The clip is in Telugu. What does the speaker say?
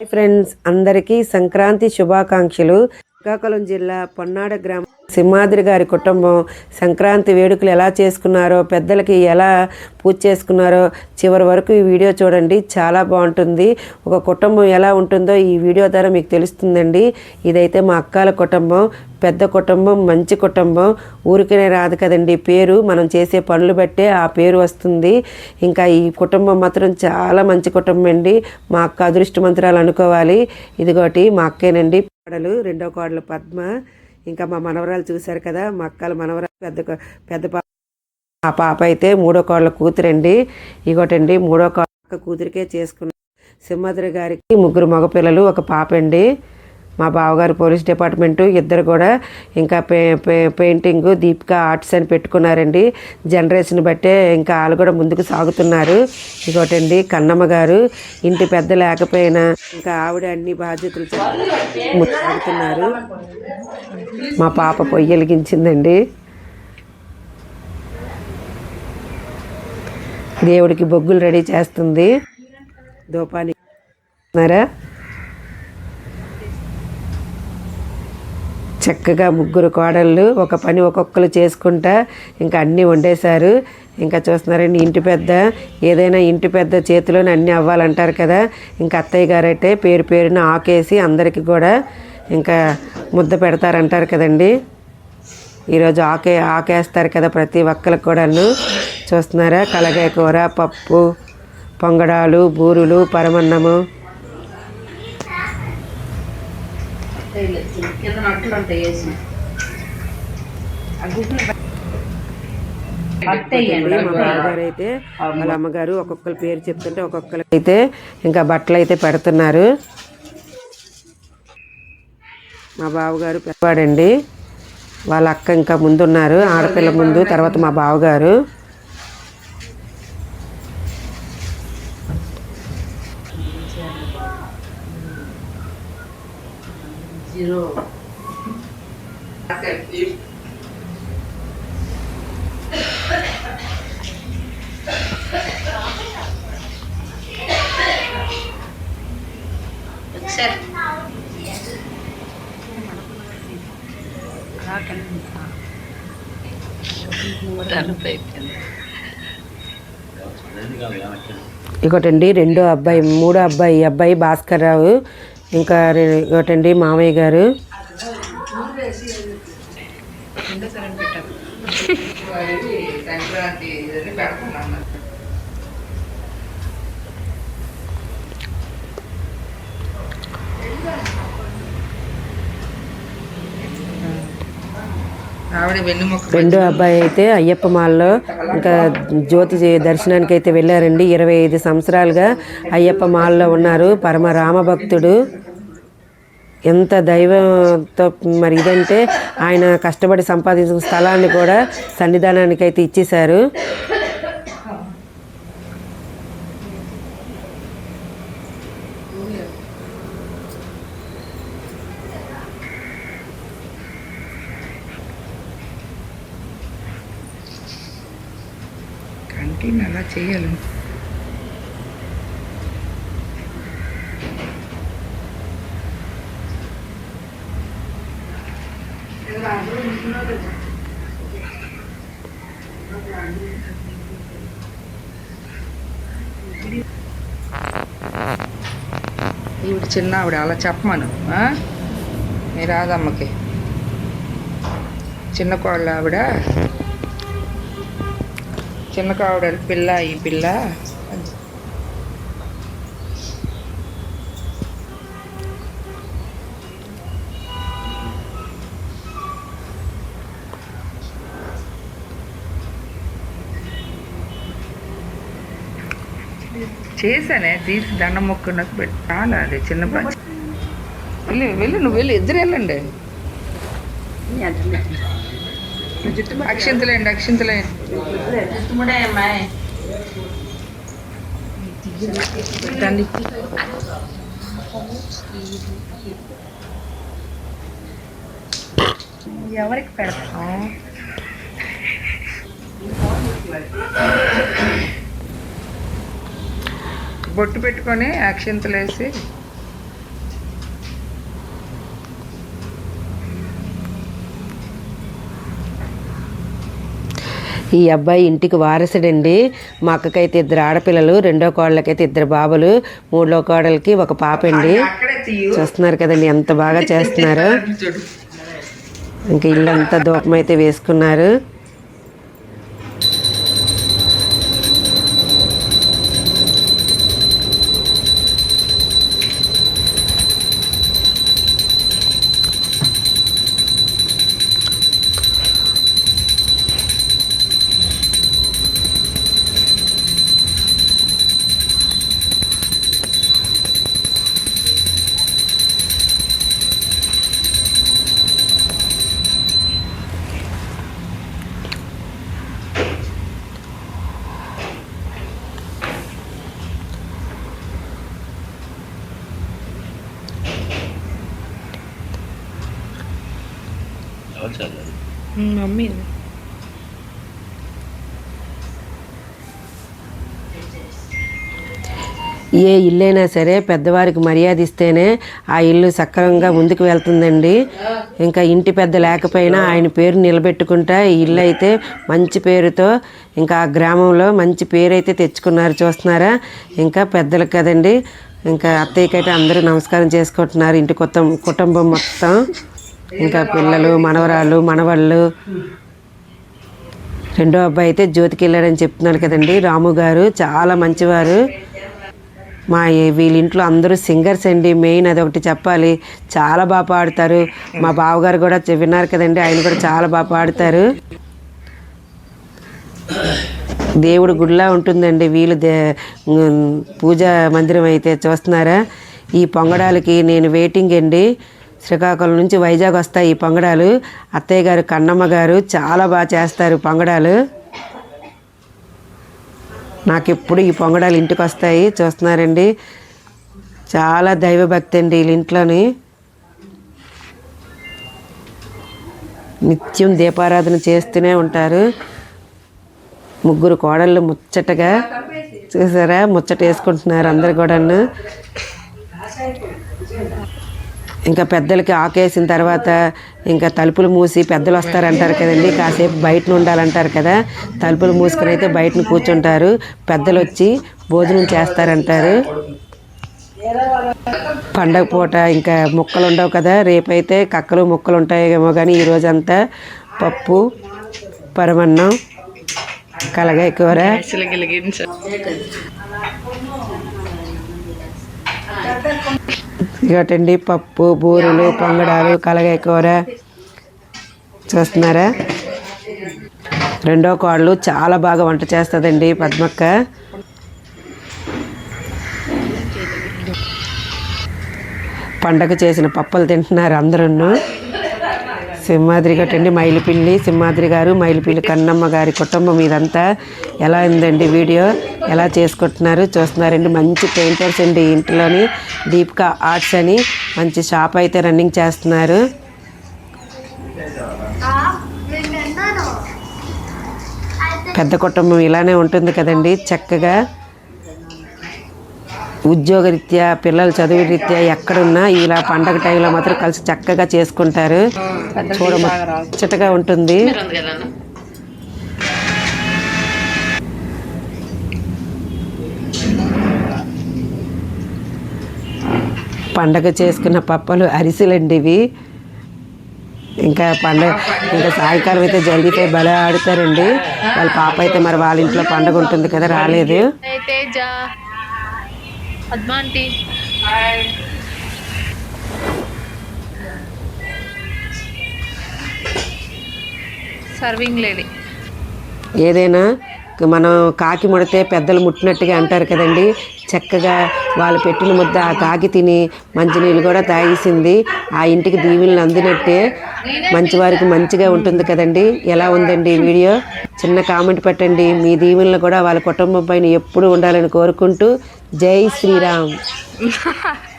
ఫ్రెండ్స్ అందరికీ సంక్రాంతి శుభాకాంక్షలు. శ్రీకాకుళం జిల్లా పొన్నాడ గ్రామం సింహాద్రి గారి కుటుంబం సంక్రాంతి వేడుకలు ఎలా చేసుకున్నారో పెద్దలకి ఎలా పూజ చేసుకున్నారో చివరి వరకు ఈ వీడియో చూడండి. చాలా బాగుంటుంది. ఒక కుటుంబం ఎలా ఉంటుందో ఈ వీడియో ద్వారా మీకు తెలుస్తుందండి. ఇదైతే మా అక్కల కుటుంబం పెద్ద కుటుంబం మంచి కుటుంబం. ఊరికనే రాదు కదండి పేరు. మనం చేసే పనులు బట్టే ఆ పేరు వస్తుంది. ఇంకా ఈ కుటుంబం మాత్రం చాలా మంచి కుటుంబం అండి. మా అక్క అదృష్టమంత్రాలు అనుకోవాలి. ఇదిగోటి మా అక్కేనండి. కోడలు రెండో కోడలు పద్మ. ఇంకా మా మనవరాలు చూశారు కదా మా అక్కల మనవరాలు పెద్ద పెద్ద పాప ఆ పాప అయితే మూడో కోళ్ళ కూతురండి. ఇగోటండి మూడో కోళ్ళ కూతురికే చేసుకున్న సింహాద్రి గారికి ముగ్గురు మగపిల్లలు ఒక పాప అండి మా బావగారు పోలీస్ డిపార్ట్మెంటు ఇద్దరు కూడా ఇంకా పే పే పెయింటింగ్ దీపిక ఆర్ట్స్ అని పెట్టుకున్నారండి. జనరేషన్ బట్టే ఇంకా వాళ్ళు కూడా ముందుకు సాగుతున్నారు. ఇంకోటండి కన్నమ్మ గారు ఇంటి పెద్ద లేకపోయినా ఇంకా ఆవిడ అన్ని బాధ్యతలు సాగుతున్నారు. మా పాప పొయ్యి వెలిగించిందండి. దేవుడికి బొగ్గులు రెడీ చేస్తుంది. దూపానికి చక్కగా ముగ్గురు కోడళ్ళు ఒక పని ఒక్కొక్కరు చేసుకుంటా ఇంకా అన్నీ వండేశారు. ఇంకా చూస్తున్నారండి ఇంటి పెద్ద ఏదైనా ఇంటి పెద్ద చేతిలోనే అన్నీ అవ్వాలంటారు కదా. ఇంకా అత్తయ్య గారైతే పేరు పేరున ఆకేసి అందరికీ కూడా ఇంకా ముద్ద పెడతారంటారు కదండి. ఈరోజు ఆకే ఆకేస్తారు కదా ప్రతి ఒక్కరికి కూడాను. చూస్తున్నారా? కలగాయ కూర పప్పు పొంగడాలు బూరులు పరమన్నము. కింద నట్లు ఉంటాయి వేసి. మా బావగారు అయితే వాళ్ళ అమ్మగారు ఒక్కొక్కరి పేరు చెప్తుంటే ఒక్కొక్కరు అయితే ఇంకా బట్టలు అయితే పెడుతున్నారు. మా బావగారు పెద్దవాడండి. వాళ్ళ అక్క ఇంకా ముందున్నారు. ఆడపిల్ల ముందు తర్వాత మా బావగారు. జీరో. ఇంకోటండి రెండో అబ్బాయి మూడో అబ్బాయి అబ్బాయి భాస్కర్ రావు. ఇంకా ఇంకోటండి మామయ్య గారు? రెండో అబ్బాయి అయితే అయ్యప్ప మాల్లో ఇంకా జ్యోతి దర్శనానికి అయితే వెళ్ళారండి. ఇరవై ఐదు సంవత్సరాలుగా అయ్యప్ప మాల్లో ఉన్నారు. పరమ రామభక్తుడు. ఎంత దైవంతో మరి ఇదంటే ఆయన కష్టపడి సంపాదించిన స్థలాన్ని కూడా సన్నిధానానికి అయితే ఇచ్చేశారు. అలా చేయాలి ఈవిడ చిన్న ఆవిడ అలా చెప్పమను ఆ? మీ రాదమ్మకి చిన్న కోళ్ళ ఆవిడ. చిన్న కావిడ పిల్ల ఈ పిల్ల. చేశానే తీసి దండం మొక్కు నాకు అది చిన్న పని. వెళ్ళి వెళ్ళి నువ్వు వెళ్ళి ఇద్దరు వెళ్ళండి. అక్షింతలేండి అక్షింతలేండి. తండ్రి ఎవరికి పెడతాం? బొట్టు పెట్టుకొని అక్షింతలు వేసి ఈ అబ్బాయి ఇంటికి వారసుడండి. మా అక్కకైతే ఇద్దరు ఆడపిల్లలు రెండో కోడలకైతే ఇద్దరు బాబులు మూడో కోడలకి ఒక పాప అండి చూస్తున్నారు కదండి ఎంత బాగా చేస్తున్నారు. ఇంకా ఇల్లంతా దూపం అయితే వేసుకున్నారు. మమ్మీ ఏ ఇల్లైనా సరే పెద్దవారికి మర్యాద ఇస్తేనే ఆ ఇల్లు సక్రమంగా ముందుకు వెళ్తుందండి. ఇంకా ఇంటి పెద్ద లేకపోయినా ఆయన పేరు నిలబెట్టుకుంటా ఈ ఇల్లు అయితే మంచి పేరుతో ఇంకా ఆ గ్రామంలో మంచి పేరు అయితే తెచ్చుకున్నారు చూస్తున్నారా? ఇంకా పెద్దలు కదండి. ఇంకా అత్తయ్యకైతే అందరూ నమస్కారం చేసుకుంటున్నారు. ఇంటి కొత్త కుటుంబం మొత్తం. ఇంకా పిల్లలు మనవరాళ్ళు మనవాళ్ళు. రెండో అబ్బాయి అయితే జ్యోతికి వెళ్ళాడని చెప్తున్నారు కదండి. రాము గారు చాలా మంచివారు. మా వీళ్ళింట్లో అందరూ సింగర్స్ అండి. మెయిన్ అది ఒకటి చెప్పాలి. చాలా బాగా పాడతారు. మా బావగారు కూడా విన్నారు కదండి. ఆయన కూడా చాలా బాగా పాడతారు. దేవుడు గుడిలా ఉంటుందండి. వీళ్ళు దే పూజా మందిరం అయితే చూస్తున్నారా? ఈ పొంగడాలకి నేను వెయిటింగ్ అండి. శ్రీకాకుళం నుంచి వైజాగ్ వస్తాయి ఈ పొంగడాలు. అత్తయ్య గారు కన్నమ్మ గారు చాలా బాగా చేస్తారు పొంగడాలు. నాకు ఎప్పుడు ఈ పొంగడాలు ఇంటికి వస్తాయి చూస్తున్నారండి. చాలా దైవభక్తి అండి వీళ్ళ ఇంట్లోని. నిత్యం దీపారాధన చేస్తూనే ఉంటారు. ముగ్గురు కోడళ్ళు ముచ్చటగా చూసారా? ముచ్చట వేసుకుంటున్నారు అందరు కూడాను. ఇంకా పెద్దలకి ఆకేసిన తర్వాత ఇంకా తలుపులు మూసి పెద్దలు వస్తారంటారు కదండి కాసేపు బయట ఉండాలంటారు కదా తలుపులు మూసుకొని అయితే బయటను కూర్చుంటారు పెద్దలు వచ్చి భోజనం చేస్తారంటారు. పండగ పూట ఇంకా ముక్కలు ఉండవు కదా రేపైతే కక్కలు ముక్కలు ఉంటాయేమో కానీ ఈ రోజంతా పప్పు పరమన్నం కలగాయ కూర. అసలు ఇగటండి పప్పు బూరెలు పొంగడాలు కలగాయ కూర. చూస్తున్నారా? రెండో కోళ్ళు చాలా బాగా వంట చేస్తుందండి పద్మక్క. పండగ చేసిన పప్పులు తింటున్నారు అందరూ సింహాద్రి గట్టండి మైలిపిల్లి సింహాద్రి గారు మైలిపిల్లి కన్నమ్మ గారి కుటుంబం ఇదంతా ఎలా ఉందండి వీడియో? ఎలా చేసుకుంటున్నారు? చూస్తున్నారండి. మంచి పెయింటర్స్ అండి ఇంట్లోని. దీపిక ఆర్ట్స్ అని మంచి షాప్ అయితే రన్నింగ్ చేస్తున్నారు. పెద్ద కుటుంబం ఇలానే ఉంటుంది కదండి. చక్కగా ఉద్యోగరీత్యా పిల్లల చదువు రీత్యా ఎక్కడున్నా ఇలా పండగ టైంలో మాత్రం కలిసి చక్కగా చేసుకుంటారు. చూడముచ్చటగా ఉంటుంది. పండగ చేసుకున్న పప్పలు అరిసెలండి ఇవి. ఇంకా పండగ ఇంకా సాయంకాలం అయితే జల్దీపై భలే ఆడుతారండి. వాళ్ళ పాప అయితే మరి వాళ్ళ ఇంట్లో పండగ ఉంటుంది కదా రాలేదు. Admanti. Serving lady. ఏదైనా మనం కాకి ముడితే పెద్దలు ముట్టినట్టుగా అంటారు కదండి. చక్కగా వాళ్ళు పెట్టిన ముద్ద ఆ కాకి తిని మంచినీళ్ళు కూడా తాగేసింది. ఆ ఇంటికి దీవెనలు అందినట్టే మంచివారికి మంచిగా ఉంటుంది కదండి. ఎలా ఉందండి ఈ వీడియో? చిన్న కామెంట్ పెట్టండి. మీ దీవెనలు కూడా వాళ్ళ కుటుంబం పైన ఎప్పుడు ఉండాలని కోరుకుంటూ જય શ્રી રામ.